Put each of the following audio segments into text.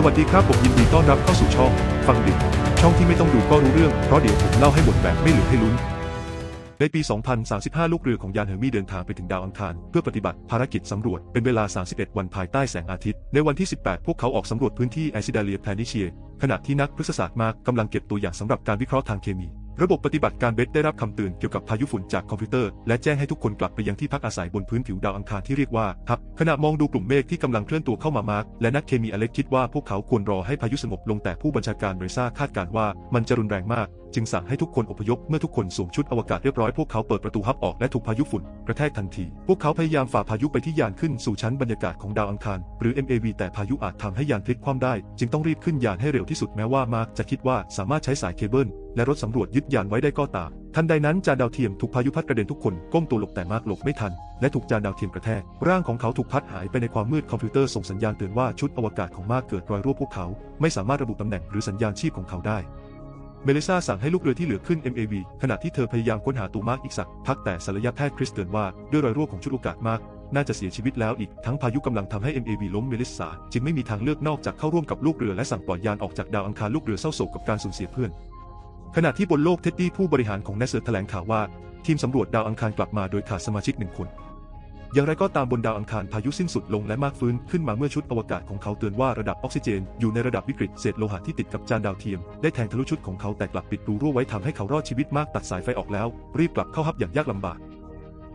สวัสดีครับผมยินดีต้อนรับเข้าสู่ช่อง ฟังดิช่องที่ไม่ต้องดูก็รู้เรื่อง เพราะเดี๋ยวผมเล่าให้หมดแบบไม่เหลือให้ลุ้น ในปี 2035 ลูกเรือของยานเฮอร์มีเดินทางไปถึงดาวอังคาร เพื่อปฏิบัติภารกิจสำรวจเป็นเวลา 31 วันภายใต้แสงอาทิตย์ ในวันที่ 18 พวกเขาออกสำรวจพื้นที่แอซิดาเลียแพนิเชีย ขณะที่นักพฤกษศาสตร์มากกำลังเก็บตัวอย่างสำหรับการวิเคราะห์ทางเคมี ระบบปฏิบัติการเบสได้รับคำเตือนเกี่ยวกับพายุฝุ่นจากคอมพิวเตอร์ และแจ้งให้ทุกคนกลับไปยังที่พักอาศัยบนพื้นผิวดาวอังคารที่เรียกว่าทับขณะมองดูกลุ่มเมฆที่กำลังเคลื่อนตัวเข้ามามาร์กและนักเคมีอเล็กคิดว่าพวกเขาควรรอให้พายุสงบลงแต่ผู้บัญชาการเรซ่าคาดการณ์ว่ามันจะรุนแรงมากจึงสั่งให้ทุกคนอพยพเมื่อทุกคนสวมชุดอวกาศเรียบร้อยพวกเขาเปิดประตูฮับออกและถูกพายุฝุ่นกระแทกทันที พวกเขาพยายามฝ่าพายุไปที่ยานขึ้นสู่ชั้นบรรยากาศของดาวอังคาร หรือ MAV แต่พายุอาจทำให้ยานพลิกคว่ำได้ จึงต้องรีบขึ้นยานให้เร็วที่สุดแม้ว่ามาร์กจะคิดว่าสามารถใช้สายเคเบิลและรถสำรวจยึดยานไว้ได้ก็ตามทันใดนั้นจานดาวเทียมถูกพายุพัดกระเด็นทุกคนก้มตัวหลบแต่มาร์กหลบไม่ทัน และถูกจานดาวเทียมกระแทก ร่างของเขาถูกพัดหายไปในความมืดคอมพิวเตอร์ส่งสัญญาณเตือนว่าชุดอวกาศของมาร์กเกิดรอยรั่วพวกเขา ไม่สามารถระบุตำแหน่งหรือสัญญาณชีพของเขาได้ เมลิซาสั่งให้ลูกเรือที่เหลือขึ้น MAV ขณะที่เธอพยายามค้นหาตัวมาร์กอีกสักพักแต่ศัลยแพทย์คริสเตือนว่าด้วยรอยรั่วของชุดอกาศมาก น่าจะเสียชีวิตแล้วอีก ทั้งพายุกำลังทำให้ MAV ล้มเมลิซาจึงไม่มีทางเลือกนอกจากเข้าร่วมกับลูกเรือและสั่งปล่อยยานออกจากดาวอังคารลูกเรือเศร้าโศกกับการสูญเสียเพื่อน ขณะที่บนโลกเท็ดดี้ผู้บริหารของเนสเซอร์แถลงข่าวว่า ทีมสำรวจดาวอังคารกลับมาโดยขาดสมาชิกหนึ่งคน อย่างไรก็ตามบนดาวอังคารพายุสิ้นสุดลงและมากฟื้นขึ้นมาเมื่อชุดอวกาศของเขาเตือนว่าระดับออกซิเจน อยู่ในระดับวิกฤตเศษโลหะที่ติดกับจานดาวเทียม ได้แทงทะลุชุดของเขาแต่กลับปิดรูรั่วไว้ทำให้เขารอดชีวิตมากตัดสายไฟออกแล้ว รีบกลับเข้าฮับอย่างยากลำบาก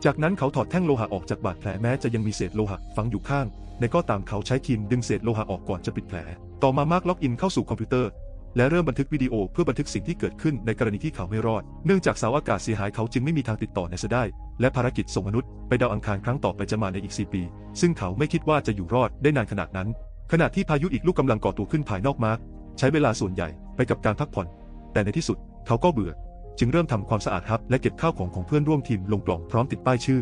จากนั้นเขาถอดแท่งโลหะออกจากบาดแผลแม้จะยังมีเศษโลหะฝังอยู่ข้าง ในก็ตามเขาใช้ครีมดึงเศษโลหะออกก่อนจะปิดแผล ต่อมามาร์กล็อกอินเข้าสู่คอมพิวเตอร์ และเริ่มบันทึกวิดีโอเพื่อบันทึกสิ่งที่เกิดขึ้นในกรณีที่เขาไม่รอด เนื่องจากเสาอากาศเสียหายเขาจึงไม่มีทางติดต่อในเซได้ และภารกิจส่งมนุษย์ไปดาวอังคารครั้งต่อไปจะมาในอีก 4 ปี ซึ่งเขาไม่คิดว่าจะอยู่รอดได้นานขนาดนั้น ขณะที่พายุอีกลูกกำลังก่อตัวขึ้นภายนอกมาร์กใช้เวลาส่วนใหญ่ไปกับการพักผ่อน แต่ในที่สุดเขาก็เบื่อ จึงเริ่มทำความสะอาดฮับและเก็บข้าวของของเพื่อนร่วมทีมลงกล่องพร้อมติดป้ายชื่อ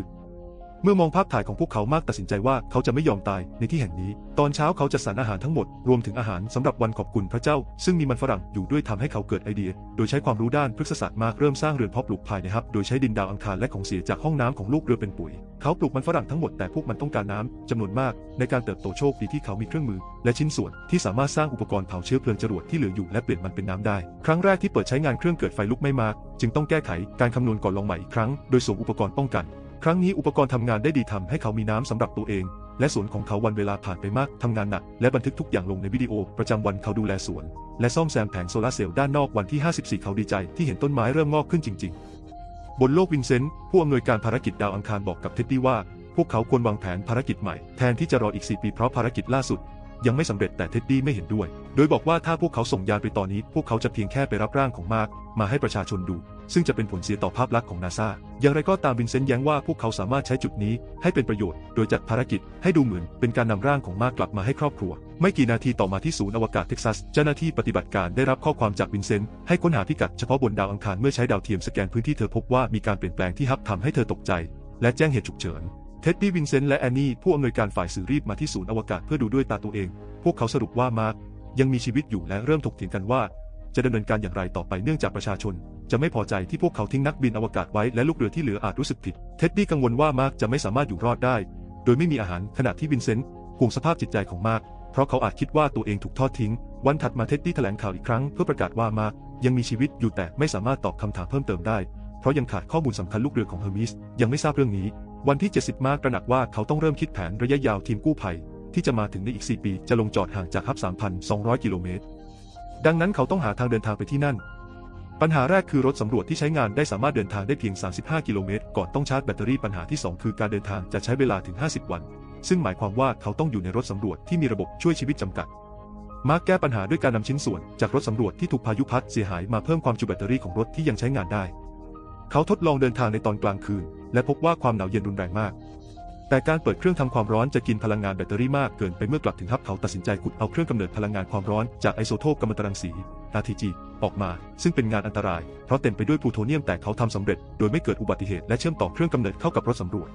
เมื่อมองภาพถ่ายของพวกเขามากตัดสินใจว่าเขาจะไม่ยอมตายในที่แห่งนี้ ตอนเช้าเขาจะสรรอาหารทั้งหมด รวมถึงอาหารสำหรับวันขอบคุณพระเจ้า ซึ่งมีมันฝรั่งอยู่ด้วยทำให้เขาเกิดไอเดีย โดยใช้ความรู้ด้านพฤกษศาสตร์มากเริ่มสร้างเรือนเพาะปลูกภายในฮับ โดยใช้ดินดาวอังคารและของเสียจากห้องน้ำของลูกเรือเป็นปุ๋ย เขาปลูกมันฝรั่งทั้งหมดแต่พวกมันต้องการน้ำจำนวนมาก ในการเติบโตโชคดีที่เขามีเครื่องมือ และชิ้นส่วนที่สามารถสร้างอุปกรณ์เผาเชื้อเพลิงจรวดที่เหลืออยู่และเปลี่ยนมันเป็นน้ำได้ ครั้งแรกที่เปิดใช้งานเครื่องเกิดไฟลุกไม่มาก จึงต้องแก้ไขการคำนวณก่อนลองใหม่อีกครั้งโดยสวมอุปกรณ์ป้องกัน ครั้งนี้อุปกรณ์ทำงานได้ดีทำให้เขามีน้ำสำหรับตัวเอง และสวนของเขาวันเวลาผ่านไปมากทำงานหนัก และบันทึกทุกอย่างลงในวิดีโอ ประจำวันเขาดูแลสวน และซ่อมแซมแผงโซลาร์เซลล์ด้านนอกวันที่ 54 เขาดีใจที่เห็นต้นไม้เริ่มงอกขึ้นจริง ๆ บนโลกวินเซนต์ผู้อำนวยการภารกิจดาวอังคารบอกกับเท็ดดี้ว่า พวกเขาควรวางแผนภารกิจใหม่แทนที่จะรออีก 4 ปีเพราะภารกิจล่าสุด ยังไม่สำเร็จแต่เท็ดดี้ไม่เห็นด้วย โดยบอกว่าถ้าพวกเขาส่งยานไปตอนนี้ พวกเขาจะเพียงแค่ไปรับร่างของมาร์กมาให้ประชาชนดู ซึ่งจะเป็นผลเสียต่อภาพลักษณ์ของนาซาอย่างไรก็ตามวินเซนต์แย้งว่าพวกเขาสามารถใช้จุดนี้ให้เป็นประโยชน์ โดยจัดภารกิจให้ดูเหมือนเป็นการนำร่างของมาร์กกลับมาให้ครอบครัว ไม่กี่นาทีต่อมาที่ศูนย์อวกาศเท็กซัส เจ้าหน้าที่ปฏิบัติการได้รับข้อความจากวินเซนต์ให้ค้นหาพิกัดเฉพาะบนดาวอังคารเมื่อใช้ดาวเทียมสแกนพื้นที่เธอพบว่ามีการเปลี่ยนแปลงที่ฮับทำให้เธอตกใจ และแจ้งเหตุฉุกเฉินเท็ดดี้วินเซนต์และแอนนี่ผู้อำนวยการฝ่ายสื่อรีบมาที่ศูนย์อวกาศเพื่อดูด้วยตาตัวเอง พวกเขาสรุปว่ามาร์กยังมีชีวิตอยู่และเริ่มถกเถียงกันว่า จะดำเนินการอย่างไรต่อไปเนื่องจากประชาชน จะไม่พอใจที่พวกเขาทิ้งนักบินอวกาศไว้และลูกเรือที่เหลืออาจรู้สึกผิด เท็ดดี้กังวลว่ามาร์กจะไม่สามารถอยู่รอดได้ โดยไม่มีอาหารขณะที่วินเซนต์ห่วงสภาพจิตใจของมาร์กเพราะเขาอาจคิดว่าตัวเองถูกทอดทิ้ง วันถัดมาเท็ดดี้แถลงข่าวอีกครั้งเพื่อประกาศว่ามาร์กยังมีชีวิตอยู่แต่ไม่สามารถตอบคำถามเพิ่มเติมได้ เพราะยังขาดข้อมูลสำคัญลูกเรือของเฮอร์มิสยังไม่ทราบเรื่องนี้ วันที่ 70 มาร์กตระหนักว่าเขาต้องเริ่มคิดแผนระยะยาวทีมกู้ภัยที่จะมาถึงในอีก 4 ปี จะลงจอดห่างจากฮับ 3,200 กิโลเมตร ดังนั้นเขาต้องหาทางเดินทางไปที่นั่น ปัญหาแรกคือรถสำรวจที่ใช้งานได้สามารถเดินทางได้เพียง 35 กิโลเมตร ก่อนต้องชาร์จแบตเตอรี่ปัญหาที่ 2 คือการเดินทางจะใช้เวลาถึง 50 วัน ซึ่งหมายความว่าเขาต้องอยู่ในรถสำรวจที่มีระบบช่วยชีวิตจำกัด มาร์กแก้ปัญหาด้วยการนำชิ้นส่วนจากรถสำรวจที่ถูกพายุพัดเสียหายมาเพิ่มความจุแบตเตอรี่ของรถที่ยังใช้งานได้ เขาทดลองเดินทางในตอนกลางคืน และพบว่าความหนาวเย็นรุนแรงมาก แต่การเปิดเครื่องทำความร้อนจะกินพลังงานแบตเตอรี่มากเกินไปเมื่อกลับถึงฮับเขาตัดสินใจขุดเอาเครื่องกำเนิดพลังงานความร้อนจากไอโซโทปกัมมันตรังสี RTG ออกมา ซึ่งเป็นงานอันตราย เพราะเต็มไปด้วยพลูโทเนียมแต่เขาทำสำเร็จ โดยไม่เกิดอุบัติเหตุและเชื่อมต่อเครื่องกำเนิดเข้ากับรถสำรวจ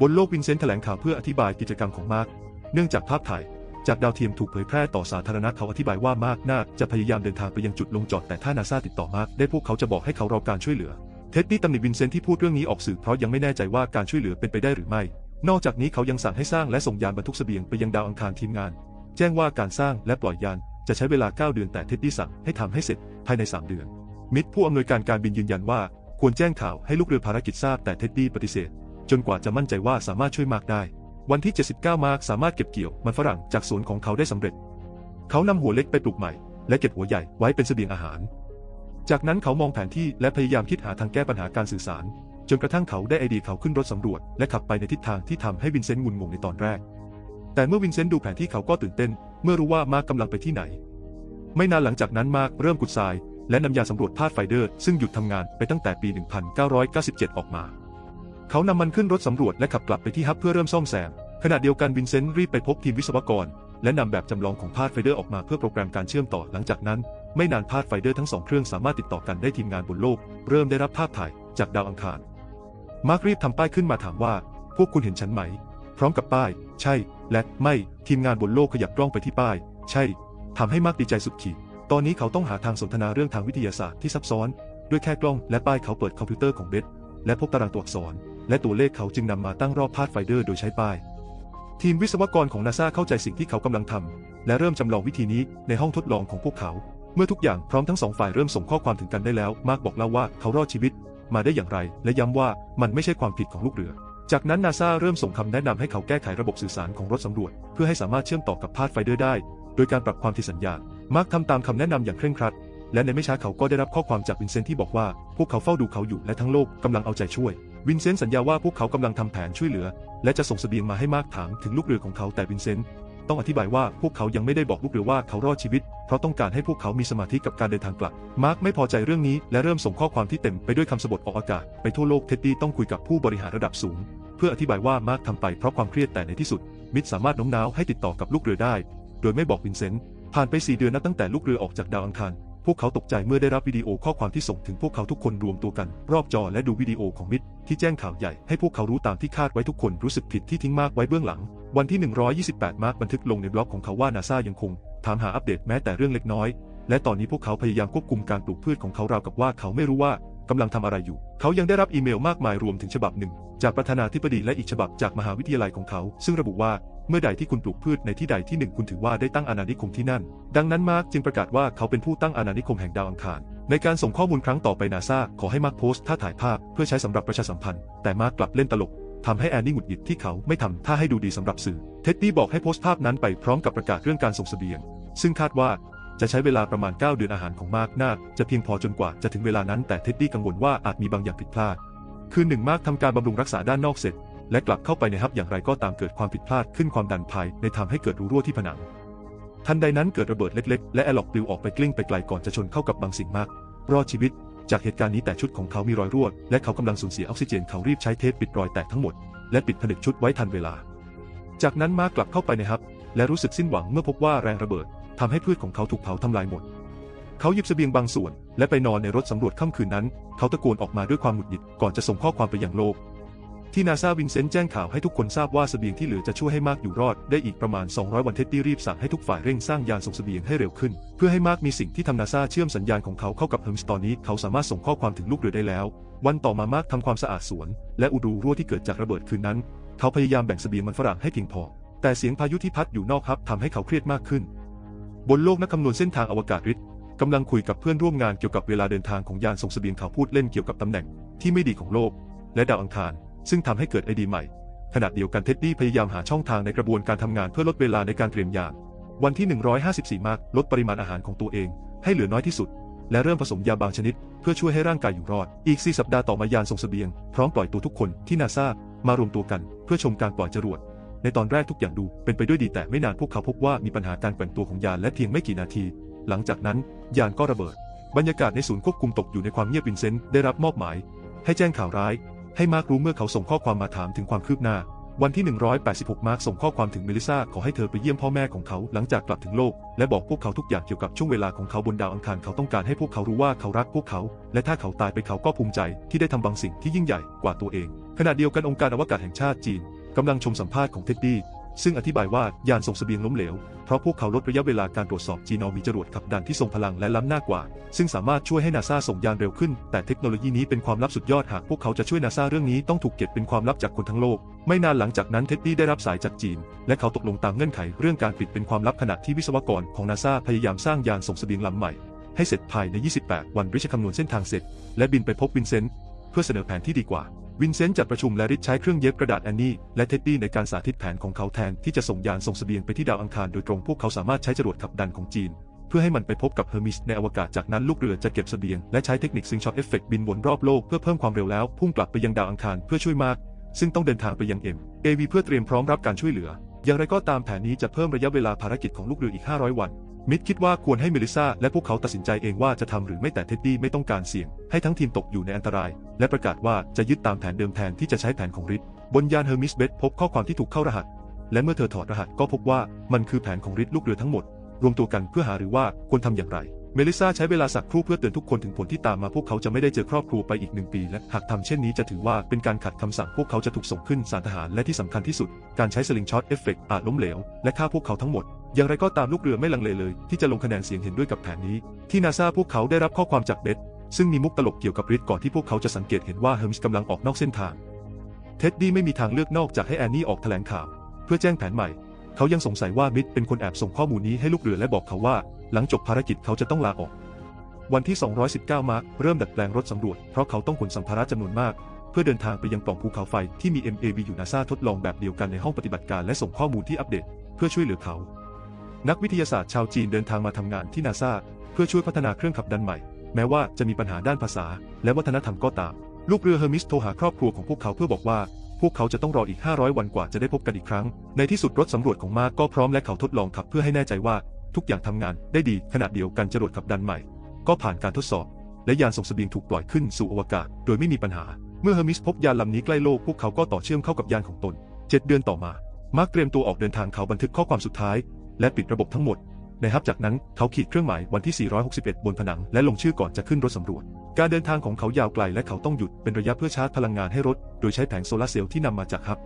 บนโลกวินเซนต์แถลงข่าวเพื่ออธิบายกิจกรรมของมาร์กเนื่องจากภาพถ่ายจากดาวเทียมถูกเผยแพร่ต่อสาธารณะเขาอธิบายว่ามาร์กน่าจะพยายามเดินทางไปยังจุดลงจอดแต่ถ้านาซาติดต่อมาร์กได้พวกเขาจะบอกให้เขารอการช่วยเหลือเท็ดดี้ตำหนิวินเซนต์ที่พูดเรื่องนี้ออกสื่อเพราะยังไม่แน่ใจว่าการช่วยเหลือเป็นไปได้หรือไม่ นอกจากนี้เขายังสั่งให้สร้างและส่งยานบรรทุกเสบียงไปยังดาวอังคารทีมงาน แจ้งว่าการสร้างและปล่อยยานจะใช้เวลา 9 เดือนแต่เท็ดดี้สั่งให้ทำให้เสร็จภายใน 3 เดือน มิดผู้อำนวยการการบินยืนยันว่า ควรแจ้งข่าวให้ลูกเรือภารกิจทราบแต่เท็ดดี้ปฏิเสธ จนกว่าจะมั่นใจว่าสามารถช่วยมากได้ วันที่ 79 มาร์กสามารถเก็บเกี่ยวมันฝรั่งจากสวนของเขาได้สำเร็จ เขานำหัวเล็กไปปลูกใหม่ และเก็บหัวใหญ่ไว้เป็นเสบียงอาหาร จากนั้นเขามองแผนที่และพยายามคิดหาทางแก้ปัญหาการสื่อสาร จนกระทั่งเขาได้ไอเดียเขาขึ้นรถสำรวจ และขับไปในทิศทางที่ทำให้วินเซนต์งุนงงในตอนแรก แต่เมื่อวินเซนต์ดูแผนที่เขาก็ตื่นเต้น เมื่อรู้ว่ามาร์กกำลังไปที่ไหน ไม่นานหลังจากนั้นมาร์กเริ่มขุดทราย และนำยาสำรวจธาตุไฟเดอร์ ซึ่งหยุดทำงานไปตั้งแต่ปี 1997 ออกมา เขานำมันขึ้นรถสำรวจและขับกลับไปที่ฮับเพื่อเริ่มซ่อมแซมขณะเดียวกันวินเซนต์รีบไปพบทีมวิศวกร และนำแบบจำลองของพาดไฟเดอร์ออกมาเพื่อโปรแกรมการเชื่อมต่อหลังจากนั้น ไม่นานพาดไฟเดอร์ทั้งสองเครื่องสามารถติดต่อกันได้ทีมงานบนโลก เริ่มได้รับภาพถ่ายจากดาวอังคาร มาร์ครีบทำป้ายขึ้นมาถามว่า พวกคุณเห็นฉันไหม พร้อมกับป้าย ใช่ และไม่ทีมงานบนโลกขยับกล้องไปที่ป้าย ใช่ทำให้มาร์คดีใจสุดขีดตอนนี้เขาต้องหาทางสนทนาเรื่องทางวิทยาศาสตร์ที่ซับซ้อน ด้วยแค่กล้องและป้ายเขาเปิดคอมพิวเตอร์ของเบสและพบตารางตัวอักษร และตัวเลขเขาจึงนำมาตั้งรอบพาดไฟเดอร์โดยใช้ป้าย ทีมวิศวกรของนาซาเข้าใจสิ่งที่เขากำลังทำและเริ่มจำลองวิธีนี้ในห้องทดลองของพวกเขา เมื่อทุกอย่างพร้อมทั้งสองฝ่ายเริ่มส่งข้อความถึงกันได้แล้ว มาร์กบอกเล่าว่าเขารอดชีวิต มาได้อย่างไร และย้ำว่ามันไม่ใช่ความผิดของลูกเรือ จากนั้นนาซาเริ่มส่งคำแนะนำให้เขาแก้ไขระบบสื่อสารของรถสำรวจ เพื่อให้สามารถเชื่อมต่อกับพาดไฟเดอร์ได้ โดยการปรับความถี่สัญญาณมาร์กทำตามคำแนะนำอย่างเคร่งครัด และในไม่ช้าเขาก็ได้รับข้อความจากวินเซนต์ที่บอกว่า พวกเขาเฝ้าดูเขาอยู่และทั้งโลกกำลังเอาใจช่วย วินเซนต์สัญญาว่าพวกเขากำลังทำแผนช่วยเหลือ และจะส่งเสบียงมาให้มาร์กถามถึงลูกเรือของเขาแต่วินเซนต์ ต้องอธิบายว่าพวกเขายังไม่ได้บอกลูกเรือว่าเขารอดชีวิต เพราะต้องการให้พวกเขามีสมาธิกับการเดินทางกลับ มาร์กไม่พอใจเรื่องนี้และเริ่มส่งข้อความที่เต็มไปด้วยคำสบทออกอากาศไปทั่วโลกเท็ดดี้ต้องคุยกับผู้บริหารระดับสูง เพื่ออธิบายว่ามาร์กทำไปเพราะความเครียดแต่ในที่สุด มิดสามารถโน้มน้าวให้ติดต่อกับลูกเรือได้ โดยไม่บอกวินเซนต์ผ่านไป4เดือนนับตั้งแต่ลูกเรือออกจากดาวอังคารพวกเขาตกใจเมื่อได้รับวิดีโอข้อความที่ส่งถึงพวกเขาทุกคนรวมตัวกัน รอบจอและดูวิดีโอของมิดที่แจ้งข่าวใหญ่ให้พวกเขารู้ตามที่คาดไว้ทุกคนรู้สึกผิดที่ทิ้งมากไว้เบื้องหลัง วันที่ 128 มาร์กบันทึกลงในบล็อกของเขาว่านาซายังคงถามหาอัปเดตแม้แต่เรื่องเล็กน้อย และตอนนี้พวกเขาพยายามควบคุมการปลูกพืชของเขาราวกับว่าเขาไม่รู้ว่ากำลังทำอะไรอยู่ เขายังได้รับอีเมลมากมายรวมถึงฉบับหนึ่ง จากประธานาธิบดีและอีกฉบับจากมหาวิทยาลัยของเขา ซึ่งระบุว่าเมื่อใดที่คุณปลูกพืชในที่ใดที่หนึ่งคุณถือว่าได้ตั้งอาณานิคมที่นั่น ดังนั้นมาร์กจึงประกาศว่าเขาเป็นผู้ตั้งอาณานิคมแห่งดาวอังคาร ในการส่งข้อมูลครั้งต่อไปนาซาขอให้มาร์กโพสต์ท่าถ่ายภาพเพื่อใช้สำหรับประชาสัมพันธ์ แต่มาร์กกลับเล่นตลก ทำให้แอนนี่หงุดหงิดที่เขาไม่ทำท่าให้ดูดีสำหรับสื่อ เท็ดดี้บอกให้โพสต์ภาพนั้นไปพร้อมกับประกาศเรื่องการส่งเสบียง ซึ่งคาดว่าจะใช้เวลาประมาณ 9 เดือนอาหารของมาร์กนาจะเพียงพอจนกว่าจะถึงเวลานั้นแต่เท็ดดี้กังวลว่าอาจมีบางอย่างผิดพลาด คือหนึ่งมาร์กทำการบำรุงรักษาด้านนอกเสร็จ และกลับเข้าไปในฮับอย่างไรก็ตามเกิดความผิดพลาดขึ้นความดันภายในทำให้เกิดรูรั่วที่ผนัง ทันใดนั้นเกิดระเบิดเล็ก ๆ และแอร์ล็อกปลิวออกไปกลิ้งไปไกลก่อนจะชนเข้ากับบางสิ่งมาก รอดชีวิต จากเหตุการณ์นี้แต่ชุดของเขามีรอยรั่วและเขากำลังสูญเสียออกซิเจนเขารีบใช้เทปปิดรอยแตกทั้งหมด และปิดผนึกชุดไว้ทันเวลา จากนั้นมากกลับเข้าไปในฮับ และรู้สึกสิ้นหวังเมื่อพบว่าแรงระเบิดทำให้พืชของเขาถูกเผาทำลายหมด เขาหยิบเสบียงบางส่วน และไปนอนในรถสำรวจค่ำคืนนั้น เขาตะโกนออกมาด้วยความหงุดหงิดก่อนจะส่งข้อความไปยังโลก ที่นาซาวินเซนต์แจ้งข่าวให้ทุกคนทราบว่าเสบียงที่เหลือจะช่วยให้มาร์กอยู่รอดได้อีกประมาณ 200 วันเท็ดดี้รีบสั่งให้ทุกฝ่ายเร่งสร้างยานส่งเสบียงให้เร็วขึ้น เพื่อให้มาร์กมีสิ่งที่ทำนาซาเชื่อมสัญญาณของเขาเข้ากับเฮิร์มส์ตอนนี้เขาสามารถส่งข้อความถึงลูกเรือได้แล้ว วันต่อมามาร์กทำความสะอาดสวน และอุดูรั่วที่เกิดจากระเบิดคืนนั้น เขาพยายามแบ่งเสบียงมันฝรั่งให้เพียงพอ แต่เสียงพายุที่พัดอยู่นอกฮับทำให้เขาเครียดมากขึ้น บนโลกนักคำนวณเส้นทางอวกาศริดกำลังคุยกับเพื่อนร่วมงานเกี่ยวกับเวลาเดินทางของยานส่งเสบียงเขาพูดเล่นเกี่ยวกับตำแหน่งที่ไม่ดีของโลก และดาวอังคาร ซึ่งทำให้เกิดไอเดียใหม่ ขณะเดียวกันเท็ดดี้พยายามหาช่องทางในกระบวนการทำงานเพื่อลดเวลาในการเตรียมยา วันที่ 154 มาร์กลดปริมาณอาหารของตัวเอง ให้เหลือน้อยที่สุด และเริ่มผสมยาบางชนิด เพื่อช่วยให้ร่างกายอยู่รอด อีก 4 สัปดาห์ต่อมายานส่งเสบียง พร้อมปล่อยตัวทุกคนที่นาซามารวมตัวกัน เพื่อชมการปล่อยจรวดในตอนแรกทุกอย่างดูเป็นไปด้วยดีแต่ไม่นานพวกเขาพบว่ามีปัญหาการแกว่งตัวของยานและเพียงไม่กี่นาที หลังจากนั้น ยานก็ระเบิด บรรยากาศในศูนย์ควบคุมตกอยู่ในความเงียบวินเซนต์ได้รับมอบหมาย ให้แจ้งข่าวร้าย ให้มาร์กรู้เมื่อเขาส่งข้อความมาถามถึงความคืบหน้า วันที่ 186 มาร์กส่งข้อความถึงเมลิซาขอให้เธอไปเยี่ยมพ่อแม่ของเขาหลังจากกลับถึงโลก และบอกพวกเขาทุกอย่างเกี่ยวกับช่วงเวลาของเขาบนดาวอังคารเขาต้องการให้พวกเขารู้ว่าเขารักพวกเขา และถ้าเขาตายไปเขาก็ภูมิใจที่ได้ทำบางสิ่งที่ยิ่งใหญ่กว่าตัวเอง ขณะเดียวกันองค์การอวกาศแห่งชาติจีนกำลังชมสัมภาษณ์ของเท็ดดี้ ซึ่งอธิบายว่ายานส่งเสบียงล้มเหลว เพราะพวกเขาลดระยะเวลาการตรวจสอบจีนอมีจรวดขับดันที่ทรงพลังและล้ำหน้ากว่า ซึ่งสามารถช่วยให้นาซาส่งยานเร็วขึ้น แต่เทคโนโลยีนี้เป็นความลับสุดยอดหากพวกเขาจะช่วยนาซาเรื่องนี้ต้องถูกเก็บเป็นความลับจากคนทั้งโลก ไม่นานหลังจากนั้นเท็ดดี้ได้รับสายจากจีน และเขาตกลงตามเงื่อนไขเรื่องการปิดเป็นความลับขณะที่วิศวกรของนาซาพยายามสร้างยานส่งเสบียงลำใหม่ให้เสร็จภายใน 28 วันริชคำนวณเส้นทางเสร็จ และบินไปพบวินเซนต์ เพื่อเสนอแผนที่ดีกว่า วินเซนต์จัดประชุมและริชใช้เครื่องเย็บกระดาษแอนนี่และเท็ดดี้ในการสาธิตแผนของเขาแทนที่จะส่งยานส่งเสบียงไปที่ดาวอังคารโดยตรงพวกเขาสามารถใช้จรวดขับดันของจีน เพื่อให้มันไปพบกับเฮอร์มิสในอวกาศจากนั้นลูกเรือจะเก็บเสบียงและใช้เทคนิคซิงช็อตเอฟเฟกบินวนรอบโลกเพื่อเพิ่มความเร็วแล้วพุ่งกลับไปยังดาวอังคารเพื่อช่วยมาก ซึ่งต้องเดินทางไปยังเอ็มเอวีเพื่อเตรียมพร้อมรับการช่วยเหลือ อย่างไรก็ตามแผนนี้จะเพิ่มระยะเวลาภารกิจของลูกเรืออีก 500 วัน มิดคิดว่าควรให้เมลิซาและพวกเขาตัดสินใจเองว่าจะทำหรือไม่แต่เท็ดดี้ไม่ต้องการเสี่ยง ให้ทั้งทีมตกอยู่ในอันตราย และประกาศว่าจะยึดตามแผนเดิมแทนที่จะใช้แผนของริดบนยานเฮอร์มิสเบสพบข้อความที่ถูกเข้ารหัส และเมื่อเธอถอดรหัสก็พบว่ามันคือแผนของริดลูกเรือทั้งหมด รวมตัวกันเพื่อหาหรือว่าควรทำอย่างไร เมลิซาใช้เวลาสักครู่เพื่อเตือนทุกคนถึงผลที่ตามมาพวกเขาจะไม่ได้เจอครอบครัวไปอีกหนึ่งปี และหากทำเช่นนี้จะถือว่าเป็นการขัดคำสั่งพวกเขาจะถูกส่งขึ้นศาลทหารและที่สำคัญที่สุด การใช้สลิงช็อตเอฟเฟกอาจล้มเหลวและฆ่าพวกเขาทั้งหมด อย่างไรก็ตามลูกเรือไม่ลังเลเลย ที่จะลงคะแนนเสียงเห็นด้วยกับแผนนี้ ที่นาซาพวกเขาได้รับข้อความจากเบสซึ่งมีมุกตลกเกี่ยวกับริดก่อนที่พวกเขาจะสังเกตเห็นว่าเฮอร์มิสกำลังออกนอกเส้นทาง เท็ดดี้ไม่มีทางเลือกนอกจากให้แอนนี่ออกแถลงข่าว เพื่อแจ้งแผนใหม่ เขายังสงสัยว่ามิดเป็นคนแอบส่งข้อมูลนี้ให้ลูกเรือและบอกเขาว่า หลังจบภารกิจเขาจะต้องลาออก วันที่ 219 มาร์คเริ่มดัดแปลงรถสำรวจ เพราะเขาต้องขนสัมภาระจำนวนมาก เพื่อเดินทางไปยังปล่องภูเขาไฟที่มี MAV อยู่นาซาทดลองแบบเดียวกันในห้องปฏิบัติการและส่งข้อมูลที่อัปเดต เพื่อช่วยเหลือเขา นักวิทยาศาสตร์ชาวจีนเดินทางมาทำงานที่นาซาเพื่อช่วยพัฒนาเครื่องขับดันใหม่ แม้ว่าจะมีปัญหาด้านภาษา และวัฒนธรรมก็ตาม ลูกเรือเฮอร์มิสโทรหาครอบครัวของพวกเขาเพื่อบอกว่า พวกเขาจะต้องรออีก 500 วันกว่าจะได้พบกันอีกครั้ง ในที่สุดรถสำรวจของมาร์ก็พร้อมและเขาทดลองขับเพื่อให้แน่ใจว่าทุกอย่างทำงานได้ดีขณะเดียวกันจรวดขับดันใหม่ ก็ผ่านการทดสอบ และยานส่งเสบียงถูกปล่อยขึ้นสู่อวกาศ โดยไม่มีปัญหา เมื่อเฮอร์มิสพบยานลำนี้ใกล้โลกพวกเขาก็ต่อเชื่อมเข้ากับยานของตน 7 เดือนต่อมามาร์กเตรียมตัวออกเดินทางเขาบันทึกข้อความสุดท้าย และปิดระบบทั้งหมด ในฮับจากนั้นเขาขีดเครื่องหมายวันที่ 461 บนผนัง และลงชื่อก่อนจะขึ้นรถสำรวจ การเดินทางของเขายาวไกลและเขาต้องหยุดเป็นระยะเพื่อชาร์จพลังงานให้รถ โดยใช้แผงโซลาร์เซลล์ที่นำมาจากฮับ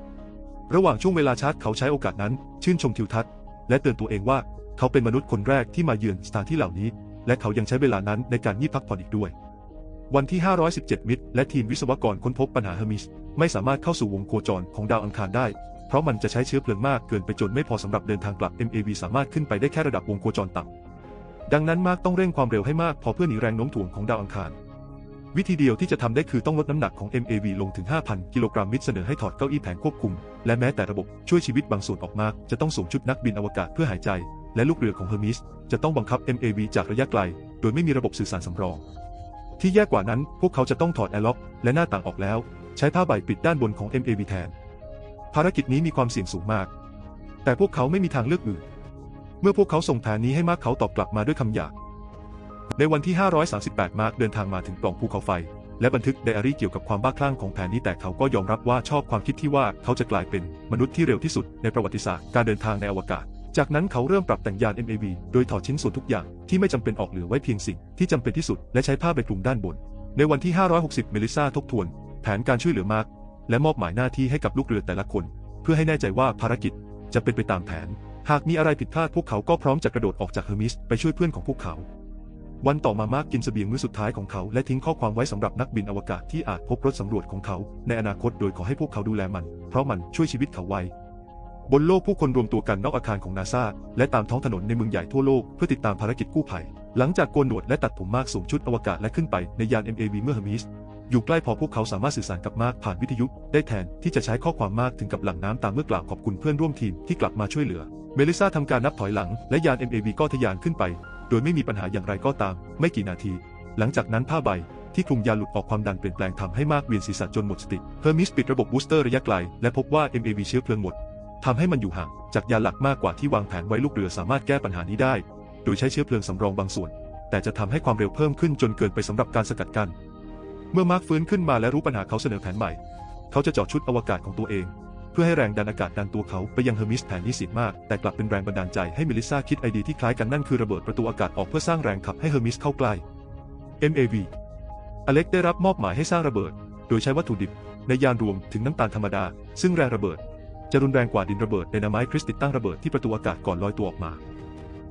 ระหว่างช่วงเวลาชาร์จเขาใช้โอกาสนั้น ชื่นชมทิวทัศน์ และเตือนตัวเองว่าเขาเป็นมนุษย์คนแรกที่มาเยือนสถานที่เหล่านี้ และเขายังใช้เวลานั้นในการยี่พักผ่อนอีกด้วย วันที่ 517 มิตรและทีมวิศวกรค้นพบปัญหาเฮอร์มิสไม่สามารถเข้าสู่วงโคจรของดาวอังคารได้ เพราะมันจะใช้เชื้อเพลิงมากเกินไปจนไม่พอสำหรับเดินทางกลับ MAV สามารถขึ้นไปได้แค่ระดับวงโคจรต่ำดังนั้นมาร์กต้องเร่งความเร็วให้มากพอเพื่อหนีแรงโน้มถ่วงของดาวอังคาร วิธีเดียวที่จะทำได้คือต้องลดน้ำหนักของ MAV ลงถึง 5,000 กิโลกรัมมิตรเสนอให้ถอดเก้าอี้แผงควบคุม และแม้แต่ระบบช่วยชีวิตบางส่วนออกมาจะต้องสวมชุดนักบินอวกาศเพื่อหายใจ และลูกเรือของเฮอร์มิสจะต้องบังคับ MAV จากระยะไกล โดยไม่มีระบบสื่อสารสำรอง ที่แย่กว่านั้นพวกเขาจะต้องถอดแอร์ล็อกและหน้าต่างออกแล้ว ใช้ผ้าใบปิดด้านบนของ MAV แทน ภารกิจนี้มีความเสี่ยงสูงมาก แต่พวกเขาไม่มีทางเลือกอื่น เมื่อพวกเขาส่งแผนนี้ให้มาร์คเขาตอบกลับมาด้วยคำหยาบในวันที่ 538 มาร์คเดินทางมาถึงปล่องภูเขาไฟ และบันทึกไดอารี่เกี่ยวกับความบ้าคลั่งของแผนนี้แต่เขาก็ยอมรับว่าชอบความคิดที่ว่าเขาจะกลายเป็นมนุษย์ที่เร็วที่สุดในประวัติศาสตร์การเดินทางในอวกาศ จากนั้นเขาเริ่มปรับแต่งยาน MAV โดยถอดชิ้นส่วนทุกอย่างที่ไม่จำเป็นออกเหลือไว้เพียงสิ่งที่จำเป็นที่สุดและใช้ผ้าใบคลุมด้านบน ในวันที่ 560 เมลิซาทบทวน แผนการช่วยเหลือมาร์ค และมอบหมายหน้าที่ให้กับลูกเรือแต่ละคน เพื่อให้แน่ใจว่าภารกิจจะเป็นไปตามแผน หากมีอะไรผิดพลาดพวกเขาก็พร้อมจะกระโดดออกจากเฮอร์มิสไปช่วยเพื่อนของพวกเขา วันต่อมามาร์กกินเสบียงมื้อสุดท้ายของเขา และทิ้งข้อความไว้สำหรับนักบินอวกาศที่อาจพบรถสำรวจของเขา ในอนาคตโดยขอให้พวกเขาดูแลมัน เพราะมันช่วยชีวิตเขาไว้บนโลกผู้คนรวมตัวกันนอกอาคารของนาซาและตามท้องถนนในเมืองใหญ่ทั่วโลกเพื่อติดตามภารกิจกู้ภัย หลังจากโกนหนวดและตัดผมมากสวมชุดอวกาศและขึ้นไปในยาน MAV เมื่อเฮอร์มิส อยู่ใกล้พอพวกเขาสามารถสื่อสารกับมาร์กผ่านวิทยุได้แทนที่จะใช้ข้อความมากถึงกับหลั่งน้ำตามเมื่อกล่าวขอบคุณเพื่อนร่วมทีมที่กลับมาช่วยเหลือ เมลิซาทำการนับถอยหลังและยาน MAV ก็ทะยานขึ้นไป โดยไม่มีปัญหาอย่างไรก็ตาม ไม่กี่นาที หลังจากนั้นผ้าใบที่คลุมยาหลุดออกความดันเปลี่ยนแปลงทำให้มากเวียนศีรษะจนหมดสติเฮอร์มิสปิดระบบบูสเตอร์ระยะไกล และพบว่า MAV เชื้อเพลิงหมดทำให้มันอยู่ห่าง จากยาหลักมากกว่าที่วางแผนไว้ลูกเรือสามารถแก้ปัญหานี้ได้ โดยใช้เชื้อเพลิงสำรองบางส่วน แต่จะทำให้ความเร็วเพิ่มขึ้นจนเกินไปสำหรับการสกัดกั้น เมื่อมาร์คฟื้นขึ้นมาและรู้ปัญหาเขาเสนอแผนใหม่ เขาจะเจาะชุดอวกาศของตัวเอง เพื่อให้แรงดันอากาศดันตัวเขาไปยังเฮอร์มิสแผนนี้เสียมาก แต่กลับเป็นแรงบันดาลใจให้เมลิซาคิดไอเดียที่คล้ายกันนั่นคือระเบิดประตูอากาศออกเพื่อสร้างแรงขับให้เฮอร์มิสเข้าใกล้ MAV อเล็กได้รับมอบหมายให้สร้างระเบิด โดยใช้วัตถุดิบ ในยานรวมถึงน้ำตาลธรรมดา ซึ่งแรงระเบิด จะรุนแรงกว่าดินระเบิดไดนาไมต์คริสติดตั้งระเบิดที่ประตูอากาศก่อนลอยตัวออกมา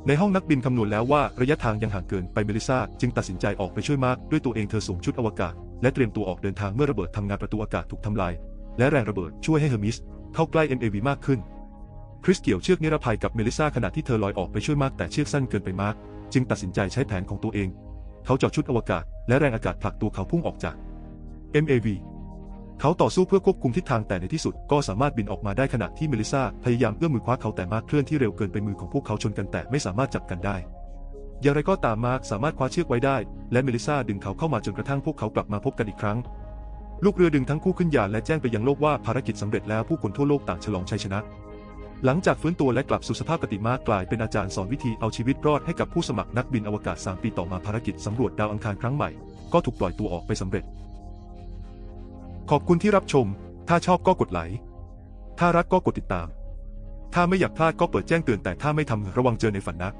ในห้องนักบินคำนวณแล้วว่าระยะทางยังห่างเกินไปเมลิซาจึงตัดสินใจออกไปช่วยมาร์กด้วยตัวเองเธอสวมชุดอวกาศ และเตรียมตัวออกเดินทางเมื่อระเบิดทำงานประตูอากาศถูกทำลาย และแรงระเบิดช่วยให้เฮอร์มิสเข้าใกล้ MAV มากขึ้น คริสเกี่ยวเชือกนิรภัยกับเมลิซาขณะที่เธอลอยออกไปช่วยมาร์กแต่เชือกสั้นเกินไปมาร์กจึงตัดสินใจใช้แผนของตัวเอง เขาเจาะชุดอวกาศ และแรงอากาศผลักตัวเขาพุ่งออกจาก MAV เขาต่อสู้เพื่อควบคุมทิศทางแต่ในที่สุดก็สามารถบินออกมาได้ขณะที่เมลิซาพยายามเอื้อมมือคว้าเขาแต่มาร์คเคลื่อนที่เร็วเกินไปมือของพวกเขาชนกันแต่ไม่สามารถจับกันได้ อย่างไรก็ตามมาร์คสามารถคว้าเชือกไว้ได้ และเมลิซาดึงเขาเข้ามาจนกระทั่งพวกเขากลับมาพบกันอีกครั้ง ลูกเรือดึงทั้งคู่ขึ้นยานและแจ้งไปยังโลกว่าภารกิจสำเร็จแล้วผู้คนทั่วโลกต่างฉลองชัยชนะ หลังจากฟื้นตัวและกลับสู่สภาพปกติมาร์คกลายเป็นอาจารย์สอนวิธีเอาชีวิตรอดให้กับผู้สมัครนักบินอวกาศ 3 ปีต่อมาภารกิจสำรวจดาวอังคารครั้งใหม่ ก็ถูกปล่อยตัวออกไปสำเร็จ ขอบคุณที่รับชม ถ้าชอบก็กดไลค์ถ้ารักก็กดติดตาม ถ้าไม่อยากพลาดก็เปิดแจ้งเตือนแต่ถ้าไม่ทำระวังเจอในฝันนะ